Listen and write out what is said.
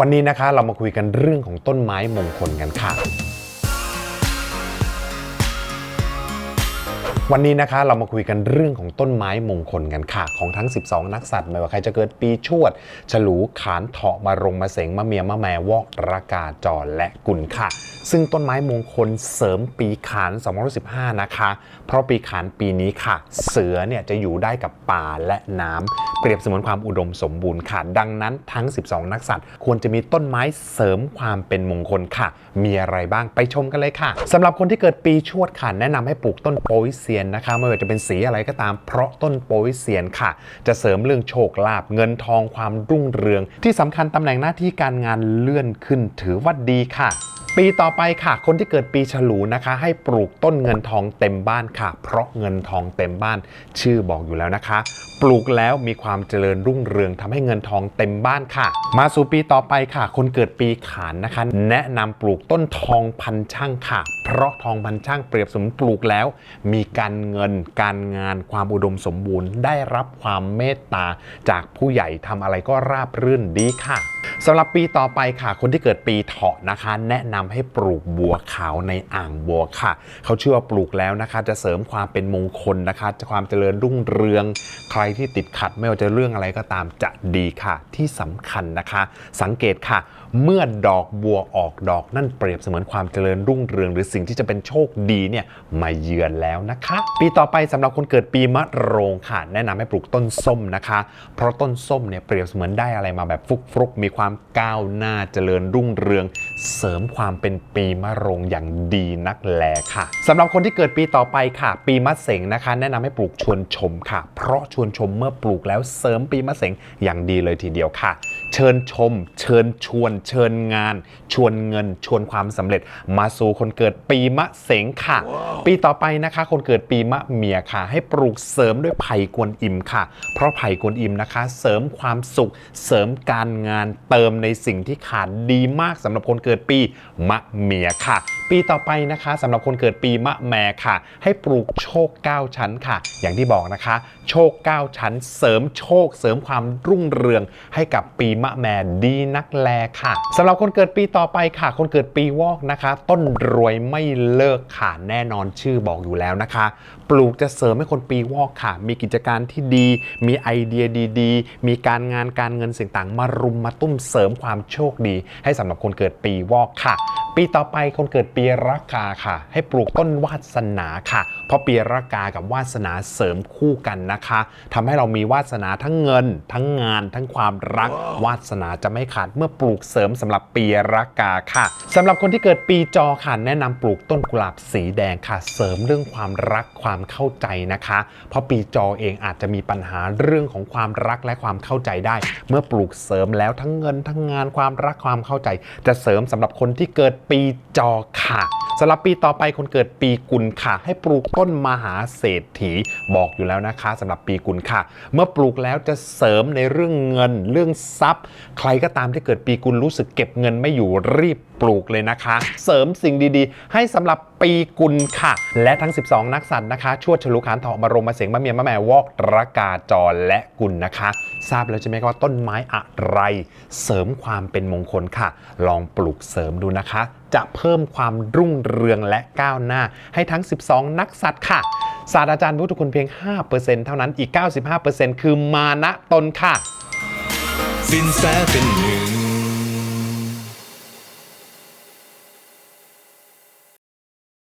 วันนี้นะคะเรามาคุยกันเรื่องของต้นไม้มงคลกันค่ะ วันนี้นะคะเรามาคุยกันเรื่องของต้นไม้มงคลกันค่ะ ของทั้ง 12 นักสัตว์ไม่ว่าใครจะเกิดปีชวด ฉลูขานเถาะมารงมาเสงมะเมียมะแมวอกระกาจรและกุลค่ะ ซึ่งต้นไม้มงคลเสริมปีขาน2015นะคะ เพราะปีขานปีนี้ค่ะ เสือเนี่ยจะอยู่ได้กับป่าและน้ำเปรียบเสมือนความอุดมสมบูรณ์ค่ะ ดังนั้นทั้ง 12 นักสัตว์ ควรจะมีต้นไม้เสริมความเป็นมงคลค่ะ มีอะไรบ้างไปชมกันเลยค่ะสำหรับคนที่เกิดปีชวดค่ะแนะนำให้ปลูกต้นโปยเซียนนะคะไม่ว่าจะเป็นสีอะไรก็ตามเพราะต้นโปยเซียนค่ะ จะเสริมเรื่องโชคลาภเงินทองความรุ่งเรือง ที่สำคัญตำแหน่งหน้าที่การงานเลื่อนขึ้นถือว่าดีค่ะ ปีต่อไปค่ะ คนที่เกิดปีฉลูนะคะ ให้ปลูกต้นเงินทองเต็มบ้านค่ะ เพราะเงินทองเต็มบ้านชื่อบอกอยู่แล้วนะคะ ปลูกแล้วมีความเจริญรุ่งเรืองทำให้เงินทองเต็มบ้านค่ะ มาสู่ปีต่อไปค่ะ คนเกิดปีขานนะคะ แนะนำปลูกต้นทองพันช่างค่ะ เพราะทองพันช่างเปรียบสมปลูกแล้ว มีการเงินการงานความอุดมสมบูรณ์ ได้รับความเมตตาจากผู้ใหญ่ทำอะไรก็ราบรื่นดีค่ะ สำหรับปีต่อไปค่ะ คนที่เกิดปีเถาะนะคะ แนะนำให้ปลูกบัวขาวในอ่างบัวค่ะ เขาเชื่อว่าปลูกแล้วนะคะ จะเสริมความเป็นมงคลนะคะความเจริญรุ่งเรือง ใครที่ติดขัดไม่ว่าจะเรื่องอะไรก็ตามจะดีค่ะ ที่สำคัญนะคะ สังเกตค่ะ เมื่อดอกบัวออกดอกนั่นเปรียบเสมือนความเจริญรุ่งเรือง หรือสิ่งที่จะเป็นโชคดีเนี่ยมาเยือนแล้วนะคะ ปีต่อไปสำหรับคนเกิดปีมะโรงค่ะ แนะนำให้ปลูกต้นส้มนะคะ เพราะต้นส้มเนี่ยเปรียบเสมือนได้อะไรมาแบบฟุกๆมีความก้าวหน้าเจริญรุ่งเรือง เสริมความเป็นปีมะโรงอย่างดีนักแลค่ะสำหรับคนที่เกิดปีต่อไปค่ะ ปีมะเสงนะคะ แนะนำให้ปลูกชวนชมค่ะ เพราะชวนชมเมื่อปลูกแล้วเสริมปีมะเสงอย่างดีเลยทีเดียวค่ะ เชิญชม เชิญชวน เชิญงาน ชวนเงิน ชวนความสำเร็จ มาสู่คนเกิดปีมะเสงค่ะ ปีต่อไปนะคะ คนเกิดปีมะเมียค่ะ ให้ปลูกเสริมด้วยไผ่กวนอิมค่ะ เพราะไผ่กวนอิมนะคะ เสริมความสุข เสริมการงาน เติมในสิ่งที่ขาดดีมากสำหรับคนเกิดปีมะเมียค่ะ ปีต่อไปนะคะสำหรับคนเกิดปีมะแม่ค่ะ ให้ปลูกโชค 9 ชั้นค่ะ อย่างที่บอกนะคะ โชค 9 ชั้น เสริมโชค เสริมความรุ่งเรืองให้กับปีมะแม่ดีนักแลค่ะสำหรับคนเกิดปีต่อไปค่ะ คนเกิดปีวอกนะคะ ต้นรวยไม่เลิกค่ะแน่นอนชื่อบอกอยู่แล้วนะคะ ปลูกจะเสริมให้คนปีวอกค่ะ มีกิจการที่ดี มีไอเดียดีๆ มีการงานการเงินสิ่งต่างมารุมมาตุ้มเสริมความโชคดี ให้สำหรับคนเกิดปีวอกค่ะ ปีต่อไปคนเกิดปีรักาค่ะ ให้ปลูกต้นวาสนาค่ะ เพราะปีรักากับวาสนาเสริมคู่กันนะคะทำให้เรามีวาสนาทั้งเงิน ทั้งงาน ทั้งความรัก วาสนาจะไม่ขาดเมื่อปลูกเสริมสำหรับปีรักาค่ะสำหรับคนที่เกิดปีจอค่ะแนะนำปลูกต้นกุหลาบสีแดงค่ะ เสริมเรื่องความรักความเข้าใจนะคะ เพราะปีจอเองอาจจะมีปัญหาเรื่องของความรักและความเข้าใจได้ เมื่อปลูกเสริมแล้วทั้งเงิน ทั้งงานความรักความเข้าใจ จะเสริมสำหรับคนที่เกิดปีจอค่ะสำหรับปีต่อไปคนเกิดปีกุลค่ะ ให้ปลูกต้นมหาเศรษฐีบอกอยู่แล้วนะคะสำหรับปีกุลค่ะ เมื่อปลูกแล้วจะเสริมในเรื่องเงิน เรื่องทรัพย์ ใครก็ตามที่เกิดปีกุลรู้สึกเก็บเงินไม่อยู่รีบปลูกเลยนะคะ เสริมสิ่งดีๆ ให้สำหรับ ปีกุลค่ะ และทั้ง 12 นักสัตว์นะคะ ชวดฉลูขานเถาะมารงมาเสียงมะเมียมะแมวอกระกาจรและกุลนะคะ ทราบแล้วใช่ไหมครับว่าต้นไม้อะไร เสริมความเป็นมงคลค่ะ ลองปลูกเสริมดูนะคะ จะเพิ่มความรุ่งเรืองและก้าวหน้า ให้ทั้ง 12 นักสัตว์ค่ะศาสตราจารย์พุทธคุณเพียง 5%เท่านั้นอีก 95%คือมานะตนค่ะสินแสเป็นหนึ่ง